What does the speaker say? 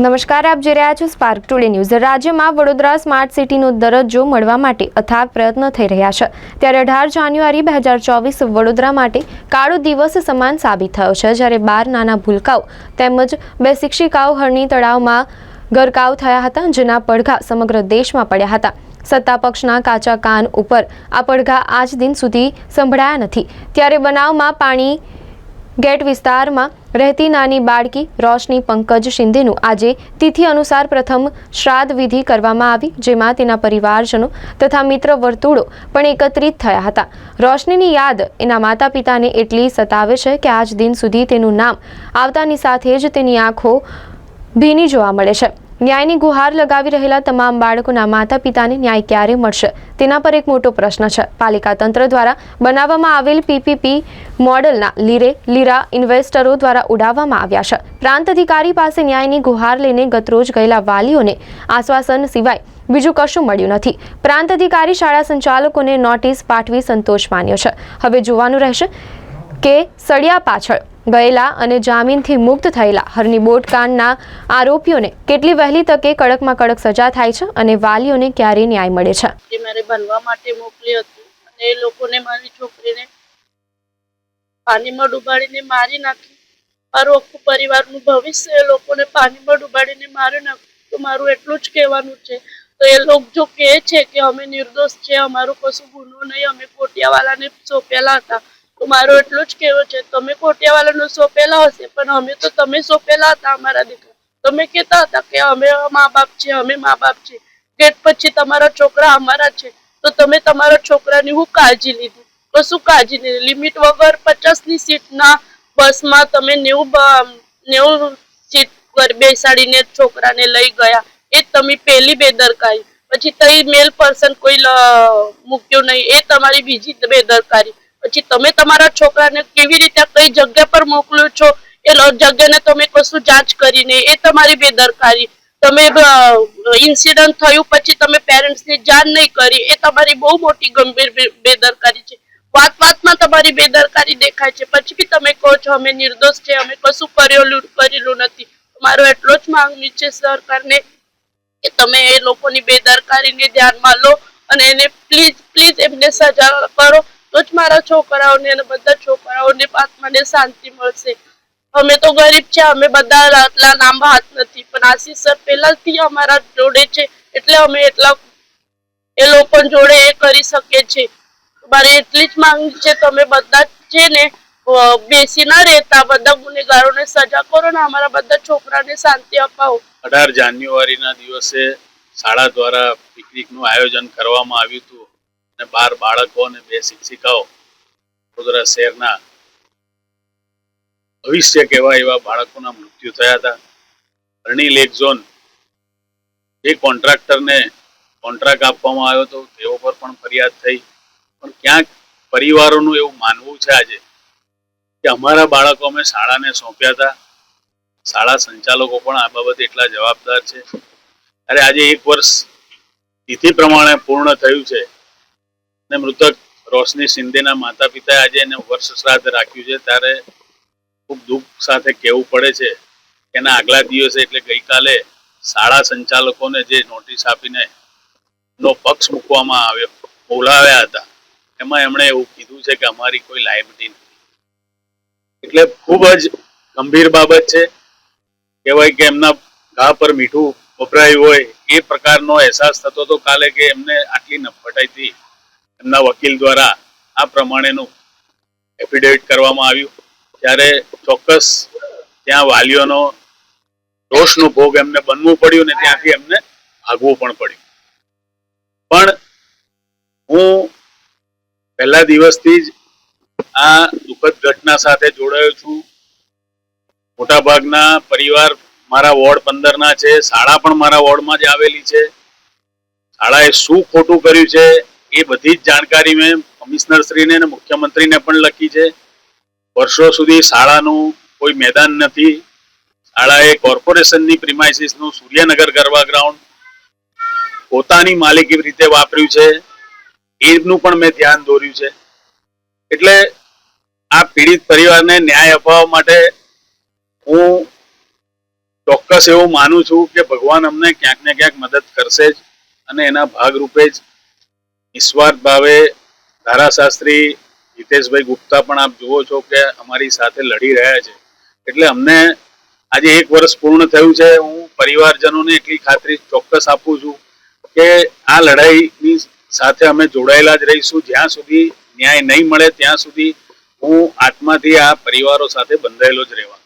નમસ્કાર, આપ જોઈ રહ્યા છો સ્પાર્ક ટુડે ન્યૂઝ રાજ્યમાં વડોદરા સ્માર્ટ સિટીનો દરજ્જો મળવા માટે અથાગ પ્રયત્ન થઈ રહ્યા છે. ત્યારે અઢાર જાન્યુઆરી બે હજાર ચોવીસ વડોદરા માટે કાળો દિવસ સમાન સાબિત થયો છે. જ્યારે બાર નાના ભૂલકાઓ તેમજ બે શિક્ષિકાઓ હરણી તળાવમાં ગરકાવ થયા હતા, જેના પડઘા સમગ્ર દેશમાં પડ્યા હતા. સત્તા પક્ષના કાચા કાન ઉપર આ પડઘા આજ દિન સુધી સંભળાયા નથી. ત્યારે બનાવમાં પાણી ગેટ વિસ્તારમાં રહેતી નાની બાળકી રોશની પંકજ શિંદેનું આજે તિથિ અનુસાર પ્રથમ શ્રાદ્ધ વિધિ કરવામાં આવી, જેમાં તેના પરિવારજનો તથા મિત્ર વર્તુળો પણ એકત્રિત થયા હતા. રોશનીની યાદ એના માતા પિતાને એટલી સતાવે છે કે આજ દિન સુધી તેનું નામ આવતાની સાથે જ તેની આંખો ભીની જોવા મળે છે. ન્યાયની ગુહાર લગાવી રહેલા તમામ બાળકોના માતા પિતાને ન્યાય ક્યારે મળશે? તેના પર એક મોટો પ્રશ્ન છે. પાલિકા તંત્ર દ્વારા બનાવવામાં આવેલ પીપીપી મોડલના લીરે લીરા ઇન્વેસ્ટરો દ્વારા ઉડાવવામાં આવ્યા છે. પ્રાંત અધિકારી પાસે ન્યાયની ગુહાર લઈને ગતરોજ ગયેલા વાલીઓને આશ્વાસન સિવાય બીજું કશું મળ્યું નથી. પ્રાંત અધિકારી શાળા સંચાલકોને નોટિસ પાઠવી સંતોષ માન્યો છે. હવે જોવાનું રહેશે કે સળિયા પાછળ ગયેલા અને જામીનથી મુક્ત થયેલા હરની કાંડના આરોપીઓને કેટલી વહેલી તકે કડકમાં કડક સજા થાય છે અને વાલીઓને ક્યારે ન્યાય મળે છે? કે મારે ભણવા માટે મોકલી હતી અને એ લોકોને મારી છોકરીને પાણીમાં ડૂબાડીને મારી નાખી. મારું આખું પરિવારનું ભવિષ્ય એ લોકોને પાણીમાં ડૂબાડીને મારી નાખ્યું તો મારું એટલું જ કહેવાનું છે. તો એ લોકો જો કહે છે કે અમે નિર્દોષ છે, અમારું કશું ગુનો નહીં, અમે કોટિયાવાલાને સોંપેલા હતા. તો મારું એટલું જ કહેવું છે, તમે કોટિયાવાલાને સોંપેલા હશે, પણ અમે તો તમે સોંપેલા હતા અમારા દીકરા. તમે કહેતા હતા કે અમે મા બાપ છીએ અમે મા બાપ છીએ ગેટ પછી તમારા છોકરા અમારા છે. તો તમે તમારા છોકરાની હું કાળજી લીધી? કશું કાળજી નહીં લિમિટ વગર પચાસની સીટના બસમાં તમે નેવું નેવું સીટ પર બેસાડીને છોકરાને લઈ ગયા. એ તમે પહેલી બેદરકારી. પછી તઈ મેલ પર્સન કોઈ મૂક્યું નહીં. એ તમારી બીજી બેદરકારી. પછી તમે તમારા છોકરાને કેવી રીતે કઈ જગ્યા પર મોકલો છો? એ જગ્યાને તમે કશું જાંચ કરીને એ તમારી બેદરકારી. તમે ઇન્સિડન્ટ થયું પછી તમે પેરેન્ટ્સની જાણ નહીં કરી. એ તમારી બહુ મોટી ગંભીર બેદરકારી છે. વાત વાતમાં તમારી બેદરકારી દેખાય છે. પછી બી તમે કહો છો, અમે નિર્દોષ છે, અમે કશું કરેલું કરેલું નથી. મારો એટલો જ માંગણી છે સરકારને કે તમે એ લોકોની બેદરકારીને ધ્યાનમાં લો અને એને પ્લીઝ પ્લીઝ એમને સજા કરો. તો જ મારા છોકરાઓને અને બધા છોકરાઓને આત્માને શાંતિ મળશે. અમે તો ગરીબ છે, અમે બધા આટલા લાંબા હાથ નથી, પણ આશીષ સર પહેલાથી અમારા જોડે છે, એટલે અમે એટલા એ લોકો જોડે એ કરી શકીએ છે. મારે એટલી જ માંગ છે, તમે બધા છે ને બેસી ના રહેતા, બધા ગુનેગારોને સજા કરો ને, અમારા બધા છોકરાને શાંતિ અપાવો. અઢાર જાન્યુઆરીના દિવસે શાળા દ્વારા પિકનિકનું આયોજન કરવામાં આવ્યું હતું. અને બાર બાળકો અને બે શિક્ષિકાઓ વડોદરા શહેરના ભવિષ્ય કહેવાય એવા બાળકોના મૃત્યુ થયા હતા. અરણી લેક ઝોન જે કોન્ટ્રાક્ટરને કોન્ટ્રાક્ટ આપવામાં આવ્યો હતો. તેઓ પર પણ ફરિયાદ થઈ. પણ ક્યાંક પરિવારોનું એવું માનવું છે આજે કે અમારા બાળકો અમે શાળાને સોંપ્યા હતા. શાળા સંચાલકો પણ આ બાબતે એટલા જવાબદાર છે. અરે આજે એક વર્ષ તિથિ પ્રમાણે પૂર્ણ થયું છે. અને મૃતક રોશની શિંદેના માતા પિતાએ આજે એને વર્ષ શ્રાદ્ધ રાખ્યું છે. ત્યારે ખૂબ દુઃખ સાથે કહેવું પડે છે એના આગલા દિવસે એટલે ગઈકાલે શાળા સંચાલકોને જે નોટિસ આપીને નો પક્ષ મૂકવામાં આવ્યો, બોલાવ્યા હતા. એમાં એમણે એવું કીધું છે કે અમારી કોઈ લાયબિલિટી નથી. એટલે ખૂબ જ ગંભીર બાબત છે. કહેવાય કે એમના ઘા પર મીઠું વપરાયું હોય એ પ્રકારનો અહેસાસ થતો હતો કાલે કે એમને આટલી નફટાઈથી એમના વકીલ દ્વારા આ પ્રમાણેનું એફિડેવિટ કરવામાં આવ્યું. ત્યારે ચોક્કસ ત્યાં વાલીઓનો રોષનો ભોગ એમને બનવું પડ્યું ને ત્યાંથી એમને ભાગવું પણ પડ્યું. પણ હું પહેલા દિવસથી જ આ દુઃખદ ઘટના સાથે જોડાયો છું. મોટાભાગના પરિવાર મારા વોર્ડ પંદરના છે, શાળા પણ મારા વોર્ડમાં જ આવેલી છે. શાળાએ શું ખોટું કર્યું છે એ બધી જ જાણકારી મેં કમિશનર શ્રીને અને મુખ્યમંત્રીને પણ લખી છે. વર્ષો સુધી શાળાનું કોઈ મેદાન નથી. શાળાએ કોર્પોરેશનની પ્રિમાઇસીસનું સૂર્યનગર ગરબા ગ્રાઉન્ડ પોતાની માલિકી રીતે વાપર્યું છે. એનું પણ મેં ધ્યાન દોર્યું છે. એટલે આ પીડિત પરિવારને ન્યાય અપાવવા માટે હું ચોક્કસ એવું માનું છું કે ભગવાન અમને ક્યાંક ને ક્યાંક મદદ કરશે જ અને એના ભાગરૂપે જ નિસ્વાર્થ ભાવે ધારાશાસ્ત્રી હિતેશભાઈ ગુપ્તા પણ આપ જુઓ છો કે અમારી સાથે લડી રહ્યા છે. એટલે અમને આજે એક વર્ષ પૂર્ણ થયું છે. હું પરિવારજનોને એટલી ખાતરી ચોક્કસ આપું છું કે આ લડાઈની સાથે અમે જોડાયેલા જ રહીશું. જ્યાં સુધી ન્યાય નહીં મળે, ત્યાં સુધી હું આત્માથી આ પરિવારો સાથે બંધાયેલો જ રહેવાનો